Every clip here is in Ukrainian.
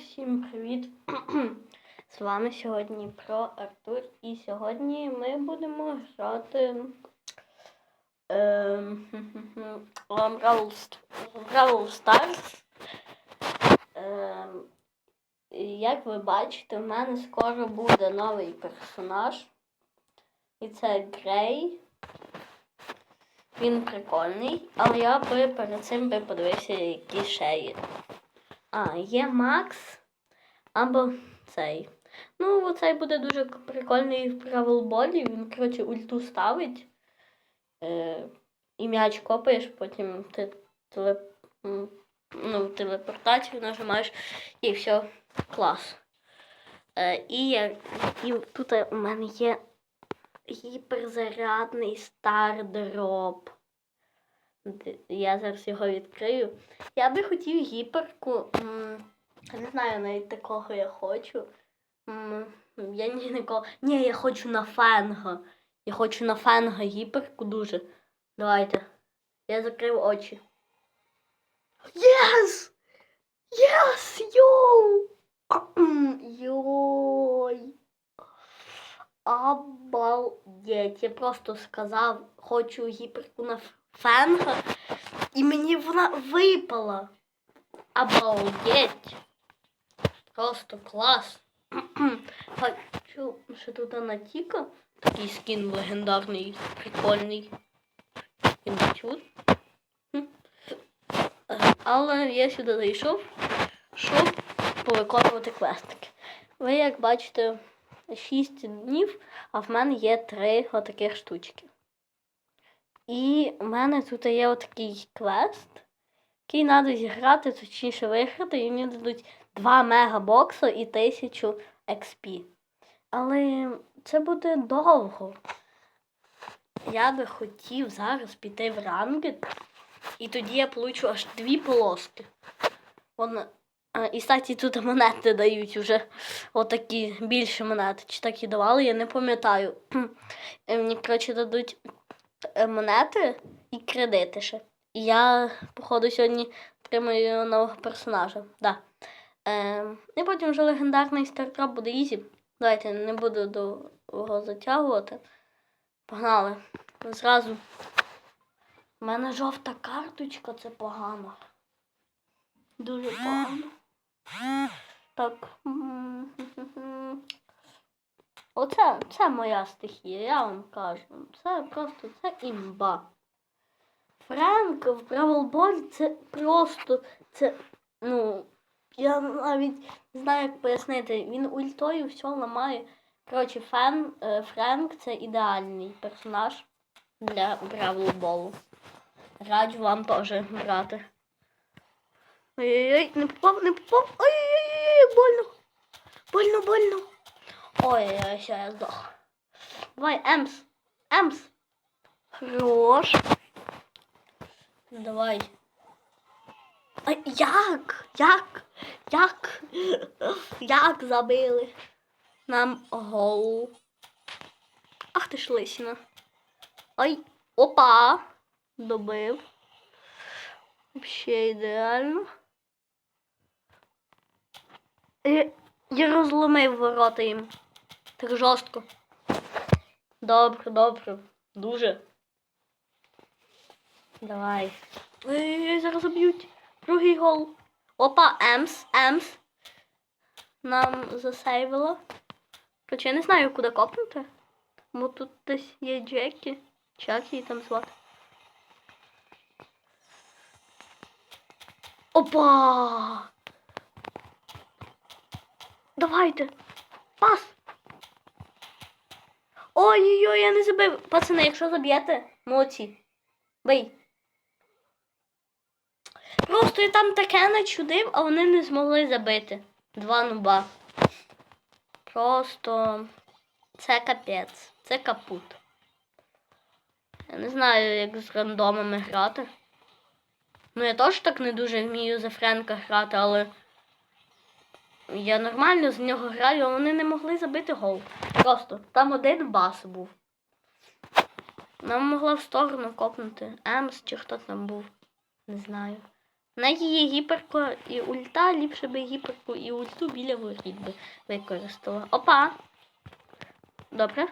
всім привіт! З вами сьогодні про Артур. І сьогодні ми будемо грати ем, Brawl Stars. Ем, як ви бачите, в мене скоро буде новий персонаж. І це Грей. Він прикольний, але я би перед цим би подивився, які ще є. А, є Макс або цей. Ну, оцей буде дуже прикольний в правилболі. Він, коротше, ульту ставить. Е, і м'яч копаєш, потім ти теле, ну, телепортацію нажимаєш і все, клас. Е, і, я- і тут у мене є гіперзарядний стардроп. Я зараз його відкрию. Я би хотів гіперку. Не знаю навіть такого я хочу. Я ні нікого. Ні, я хочу на фенга. Я хочу на фенга гіперку дуже. Давайте. Я закрив очі. Єс! Єс! Йоу! Йой! Обалдеть. Я просто сказав, хочу гіперку на ф- фенга, і мені вона випала. Обалдеть. Просто клас. Хочу, що тут Анатіка. Такий скін легендарний, прикольний. І тут. Але я сюди зайшов, щоб повиконувати квестики. Ви, як бачите, 6 днів, а в мене є 3 отаких штучки. І в мене тут є отакий квест, який треба зіграти, точніше виграти, і мені дадуть 2 мегабокса і 1000 XP. Але це буде довго. Я би хотів зараз піти в рангет, і тоді я получу аж дві полоски. Вон, і кстати, тут монети дають уже отакі більше монети. Чи так і давали, я не пам'ятаю. Е, Мені, коротше, дадуть е, монети і кредити ще. Я, походу, сьогодні отримаю нового персонажа. Да. Е, і потім вже легендарний стартап буде ізі. Давайте не буду довго затягувати. Погнали. Зразу. У мене жовта карточка, це погано. Дуже погано. Так. Оце це моя стихія, я вам кажу. Це просто це імба. Френк в Бравлболі це просто це. Ну, я навіть не знаю, як пояснити. Він ультою все ламає. Коротше, Фен, е, Френк це ідеальний персонаж для Бравлболу. Раджу вам теж брати. Ой-ой-ой, не попав, не попав. Ой-ой-ой, больно. Больно, больно. Ой-ой-ой, все, я здох. Давай, Емс. Емс. Хорош. Ну, Давай. А як? Як? Як? Як забили? Нам гол. Ах ти ж лисина. Ой, опа. Добив. Вообще ідеально. Я, я розломив ворота їм. Так жорстко. Добре, добре. Дуже. Давай. Ой, зараз заб'ють. Другий гол. Опа, Емс, Емс. Нам засейвило. Хоча я не знаю, куди копнути. Бо тут десь є Джекі. Як її там звати. Опа! Давайте. Пас. Ой-ой-ой, я не забив. Пацани, якщо заб'єте, молодці. Бий. Просто я там таке начудив, а вони не змогли забити. Два нуба. Просто це капець. Це капут. Я не знаю, як з рандомами грати. Ну, я теж так не дуже вмію за Френка грати, але я нормально з нього граю, а вони не могли забити гол. Просто там один бас був. Нам могла в сторону копнути Емс чи хто там був. Не знаю. В неї є гіперко і ульта, ліпше би гіперку і ульту біля воріт би використала. Опа! Добре.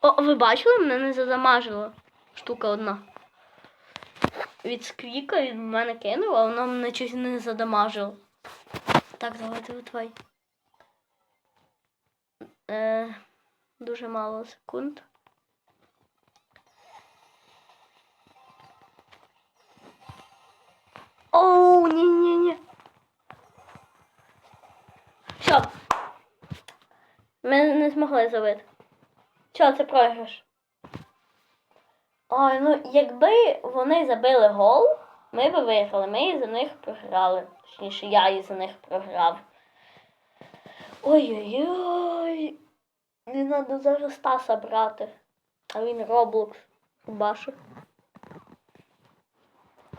О, ви бачили, мене не задамажило. Штука одна. Від сквіка від мене кинула, а воно мене щось не задамажило. Так, давайте витвай. Е, дуже мало секунд. Оу, ні-ні-ні. Все. Ми не змогли забити. Що, це програш? Ой, ну якби вони забили гол, ми би виграли. Ми за них програли. Точніше, я і за них програв. Ой-ой-ой. Не треба зараз Стаса брати. А він Роблокс бачив.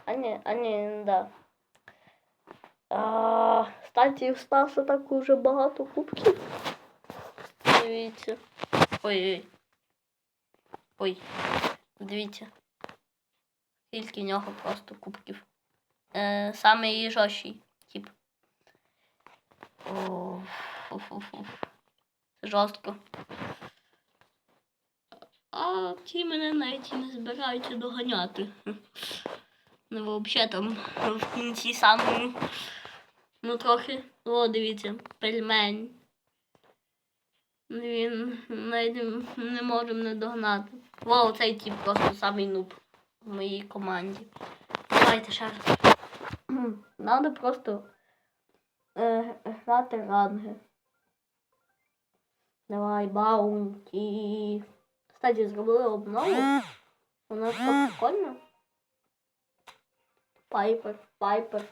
А ні, а ні, не да. А, кстати, у Стаса так уже багато кубків. Дивіться. Ой-ой. Ой. Дивіться. Скільки в нього просто кубків. Е, саме і жорсткий тип. О, фу-фу-фу. Це жорстко. А ті мене навіть і не збираються доганяти. Ну, взагалі там в кінці самому. Ну, трохи. О, дивіться, пельмень. Він навіть не- не може мене догнати. Вау, цей тип просто самий нуб в моїй команді. Давайте ще раз. Надо просто е, грати ранги. Давай, баунті. Кстати, зробили обнову. Вона така прикольна. Пайпер, пайпер.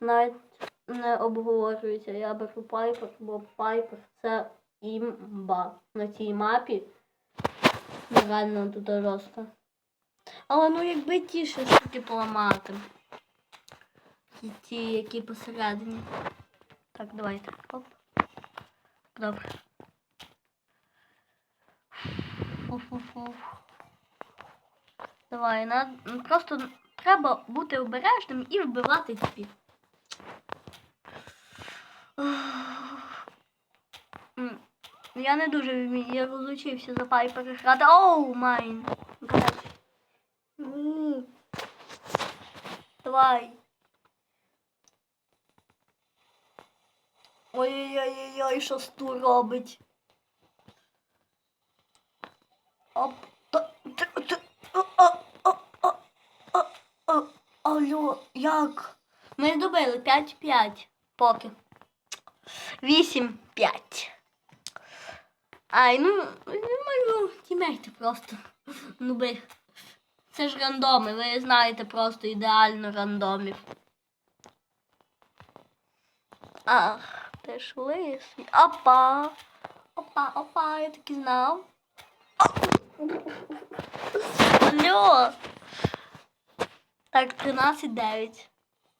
Навіть не обговорюється. Я беру пайпер, бо пайпер це імба на цій мапі. Реально тут жорстко. Але ну якби ті ще штуки поламати. Ті, ті, які посередині. Так, давайте. Оп. Добре. Фу-фу-фу. Давай, на... просто треба бути обережним і вбивати ці. М, Я не дуже вмію, я розучився за пайпер грати. Оу, майн. Давай. Ой-ой-ой, що сту робить. Оп. Алло, як? Ми добили 5-5 поки. 8-5. Ай, ну, думаю, тімейте просто. Ну би. Це ж рандоми, ви знаєте просто ідеально рандомів. Ах, ти ж лисий. Опа. Опа, опа, я таки знав. Алло. Так, 13-9.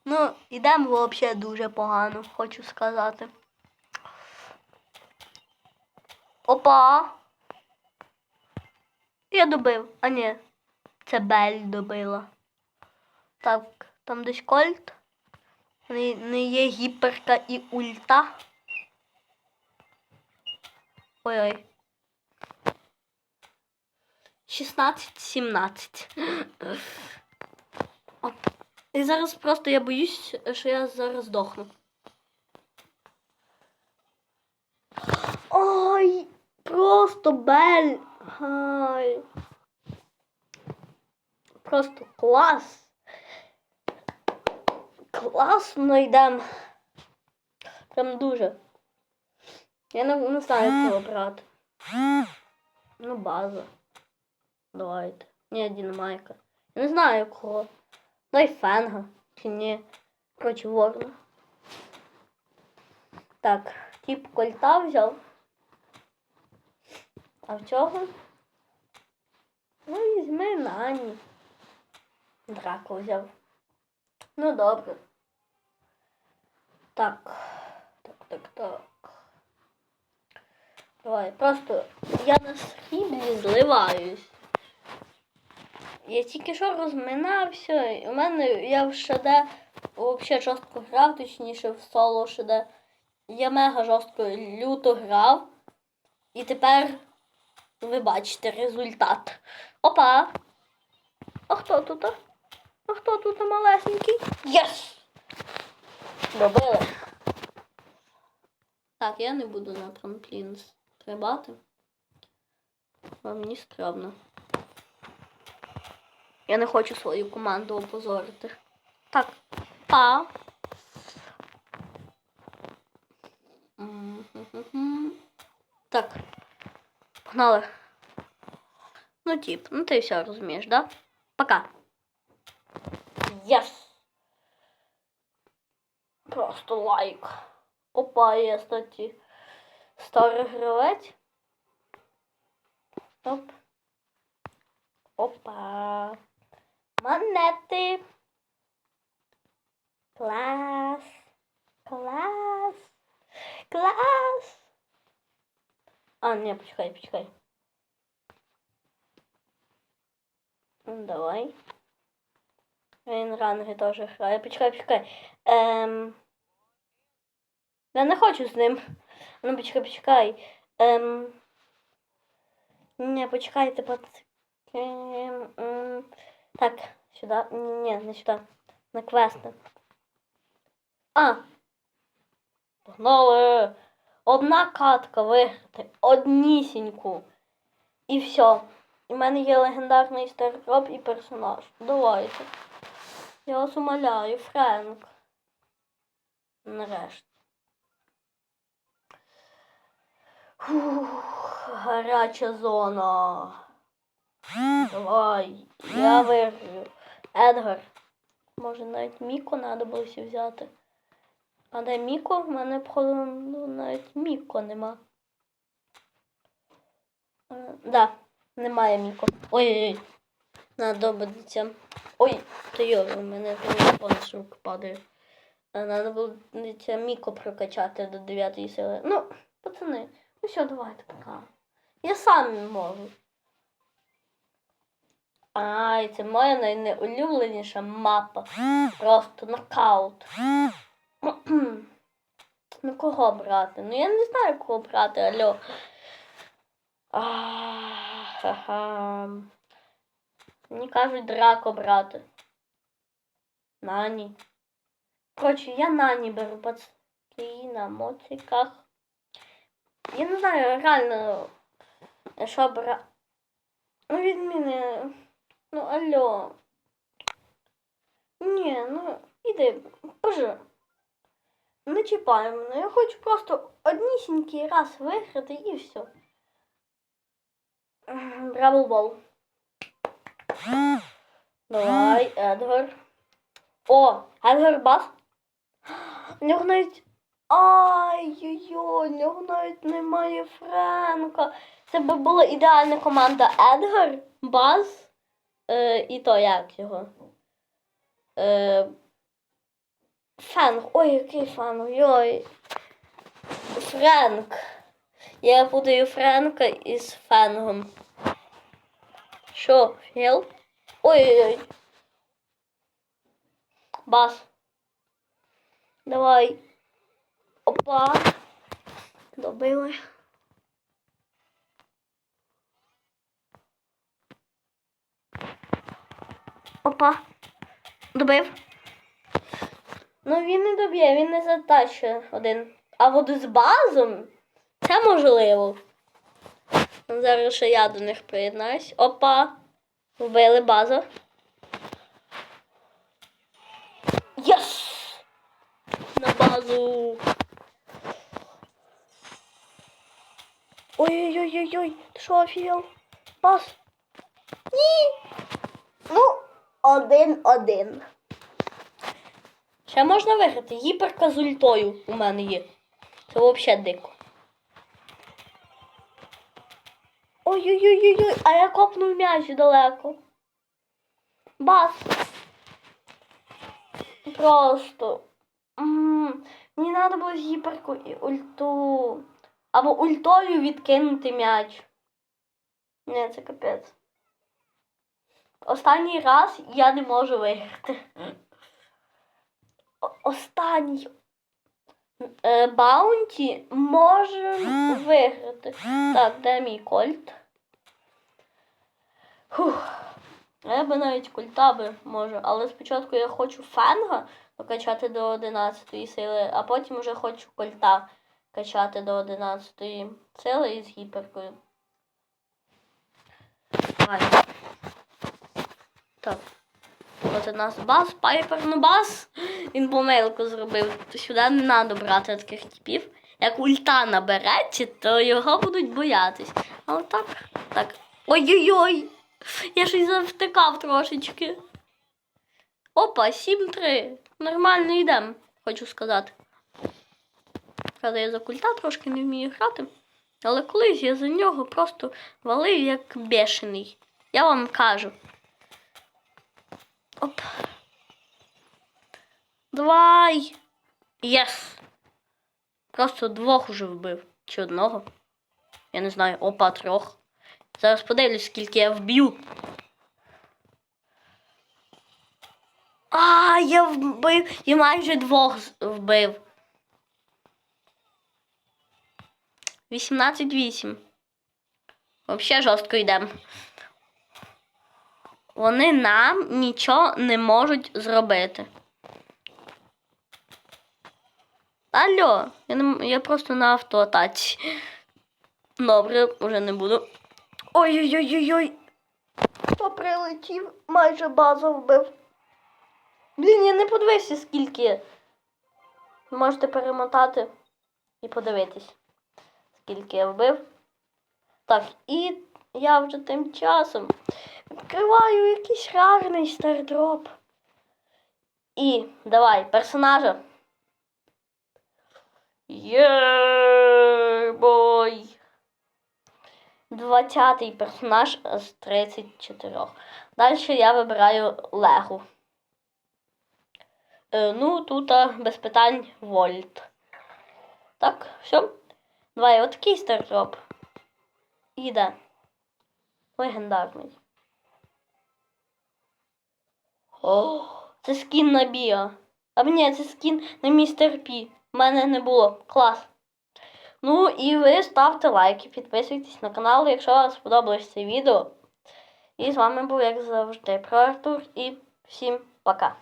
Ну, ідемо взагалі дуже погано, хочу сказати. Опа. Я добив. А ні. Це Бель добила. Так, там десь кольт. Не, не є гіперка і ульта. Ой-ой. 16-17. І зараз просто я боюсь, що я зараз здохну. Ой, просто бель. Просто клас. Класно йдемо. Прям дуже. Я не, не знаю, кого брати. Ну, база. Давайте. Ні, Дінамайка. Я не знаю кого. Дай фенга. Чи ні. Короче, ворна. Так, тип кольта взяв. А в цього? Ну, візьми Нані. Драко взяв. Ну, добре. Так. Так, так, так. Давай, просто я на східні зливаюсь. Я тільки що розминався, і у мене я в ШД взагалі жорстко грав, точніше в соло ШД. Я мега жорстко люто грав. І тепер ви бачите результат. Опа! А хто тут? А хто тут малесенький? Єс! Добили. Так, я не буду на трамплін стрибати. Бо мені стрьомно. Я не хочу свою команду опозорити. Так, па. Так. Погнали. Ну, тип, ну ти все розумієш, да? Пока. Yes. Просто лайк. Опа, є, кстати, старий гравець. Оп. Опа. Монети. Клас. Клас. Клас. А, не, почекай, почекай. Ну, Давай. Він ранги теж грає. Почекай, почекай. Ем... Я не хочу з ним. Ну, почекай, почекай. Ем... Не, почекайте, пацки. Ем, ем, Так, сюди. Ні, не сюди. На квести. А! Погнали! Одна катка виграти. Однісіньку. І все. В мене є легендарний старкроп і персонаж. Давайте. Я вас умоляю, Френк. Нарешті. Фух, гаряча зона. Давай, я виграю. Едгар. Може навіть Міко треба було взяти. А де Міко? В мене походу ну, навіть Міко нема. Е, Да, немає Міко. Ой-ой-ой. Надо добитися. Ой, ти йо, у мене телефон з рук падає. Треба було Міко прокачати до 9 сили. Ну, пацани, ну все, давайте пока. Я сам можу. Ай, це моя найнеулюбленіша мапа. Просто нокаут. Ну кого брати? Ну я не знаю, кого брати, алло. Ха-ха. Мені кажуть драко брати. Нані. Коротше, я нані беру пацки на моциках. Я не знаю, реально, що брати. Ну, відміни. Ну, алло. Ні, ну, іди, боже. Не чіпай мене. Я хочу просто однісінький раз виграти і все. Бравл бол. Давай, Едгар. О, Едгар бас. У нього навіть. Ай-йой-йой, у нього навіть немає Френка. Це би була ідеальна команда Едгар, Баз е, і то як його. Е, Фенг. Ой, який Фенг, йой. Френк. Я путаю Френка із Фенгом. Що, філ? Ой-ой-ой. Бас. Давай. Опа. Добили. Опа. Добив. Ну він не доб'є, він не затащує один. А от з базом це можливо. Зараз ще я до них приєднаюсь. Опа. Вбили базу. Єс! На базу. Ой-ой-ой-ой, ти що офігел? Баз. Ні. Ну, один-один. Ще можна виграти. Гіперка з ультою у мене є. Це взагалі дико. Ой-ой-ой-ой, а я копнув м'яч далеко. Бас. Просто. Мені треба було гіперку і ульту. Або ультою відкинути м'яч. Ні, це капець. Останній раз я не можу виграти. Останній е, баунті може виграти. Так, де мій кольт? Фух. Я би навіть культа би можу, але спочатку я хочу фенга покачати до 11 сили, а потім вже хочу кольта качати до 11 сили із гіперкою. Так. От у нас бас, пайпер, ну бас. Він помилку зробив. Сюди не треба брати таких типів. Як ульта набереться, то його будуть боятись. Але так, так. Ой-ой-ой! Я щось завтикав трошечки. Опа, 7-3. Нормально йдемо, хочу сказати. Правда, я за культа трошки не вмію грати. Але колись я за нього просто валив як бешений. Я вам кажу. Оп. Давай. Єс. Просто двох уже вбив. Чи одного? Я не знаю. Опа, трьох. Зараз подивлюсь, скільки я вб'ю. А, я вбив. Я майже двох вбив. 18-8. Взагалі жорстко йдемо. Вони нам нічого не можуть зробити. Алло, я, не, я просто на автоатаці. Добре, вже не буду. Ой-ой-ой-ой-ой. Хто прилетів, майже базу вбив. Блін, я не подивився, скільки. Можете перемотати і подивитись, скільки я вбив. Так, і я вже тим часом відкриваю якийсь гарний стардроп. І давай, персонажа. Єбой. Двадцятий персонаж з 34. Далі я вибираю Легу. Е, ну, тут без питань Вольт. Так, все. Давай, отакий стартоп. Іде. Легендарний. О, це скін на Біо. А ні, це скін на містер Пі. У мене не було. Клас. Ну і ви ставте лайки, підписуйтесь на канал, якщо вам сподобалось це відео. І з вами був, як завжди, про Артур і всім пока.